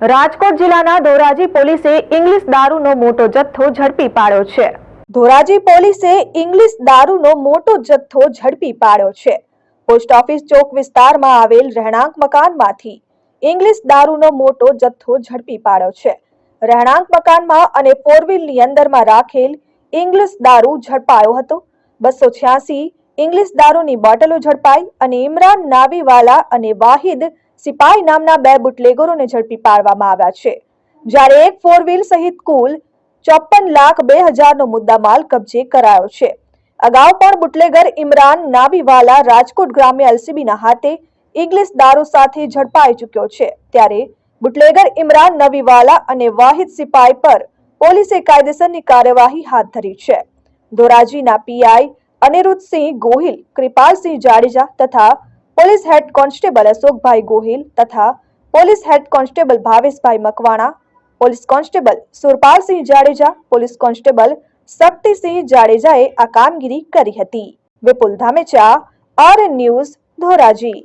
રાજકોટ જિલ્લાના ધોરાજી પોલીસે ઇંગ્લિશ દારૂનો મોટો જથ્થો ઝડપી પાડ્યો છે. ધોરાજી પોલીસે ઇંગ્લિશ દારૂનો મોટો જથ્થો ઝડપી પાડ્યો છે. પોસ્ટ ઓફિસ ચોક વિસ્તારમાં આવેલ રહેણાંક મકાનમાંથી ઇંગ્લિશ દારૂનો મોટો જથ્થો ઝડપી પાડ્યો છે. રહેણાંક મકાનમાં અને ફોર વ્હીલની અંદરમાં રાખેલ ઇંગ્લિશ દારૂ ઝડપાયો હતો. બસો છ્યાસી ઇંગ્લિશ દારૂની બોટલો ઝડપાઈ અને ઇમરાન નાવીવાલા અને વાહિદ સિપાઈ નામના બે બુટલેગરોને ઝડપી પાડવામાં આવ્યા છે. જ્યારે એક ફોર વ્હીલ સહિત કુલ ચોપન લાખ બે હજારનો મુદ્દામાલ કબજે કરાયો છે. અગાઉ પણ બુટલેગર ઇમરાન નાવીવાલા રાજકોટ ગ્રામ્ય એલસીબીના હાથે ઇંગ્લિશ દારૂ સાથે ઝડપાઈ ચૂક્યો છે. ત્યારે બુટલેગર ઇમરાન નવીવાલા અને વાહિદ સિપાઈ પર પોલીસે કાયદેસરની કાર્યવાહી હાથ ધરી છે. ધોરાજીના પીઆઈ અનિરુદ્ધસિંહ ગોહિલ, કૃપાલસિંહ જાડેજા તથા police head constable Ashokbhai Gohil તથા police head constable Bhaveshbhai Makwana, police constable Surpalsinh Jadeja, police constable Shaktisinh જાડેજાએ આ કામગીરી કરી હતી. Vipul Dhamecha R news Dhoraji.